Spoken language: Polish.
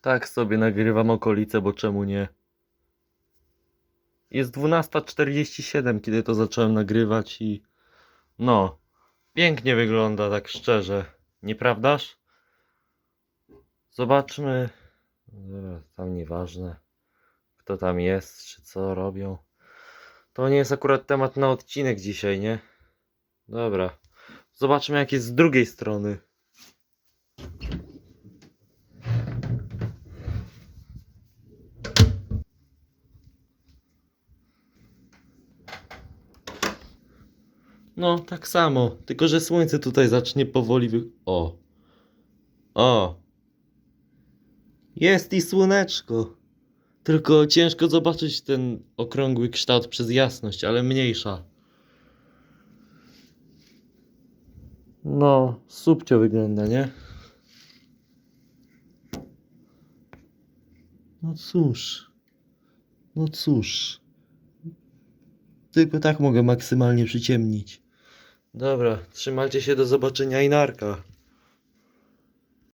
Tak sobie nagrywam okolice, bo czemu nie? Jest 12.47, kiedy to zacząłem nagrywać i... No, pięknie wygląda, tak szczerze. Nieprawdaż? Zobaczmy... Tam nieważne, kto tam jest, czy co robią. To nie jest akurat temat na odcinek dzisiaj, nie? Dobra. Zobaczmy, jak jest z drugiej strony. No, tak samo. Tylko, że słońce tutaj zacznie powoli wy... O. O. Jest i słoneczko. Tylko ciężko zobaczyć ten okrągły kształt przez jasność, ale mniejsza. No, subcio wygląda, nie? No cóż. No cóż. Tylko tak mogę maksymalnie przyciemnić. Dobra, trzymajcie się do zobaczenia i narka.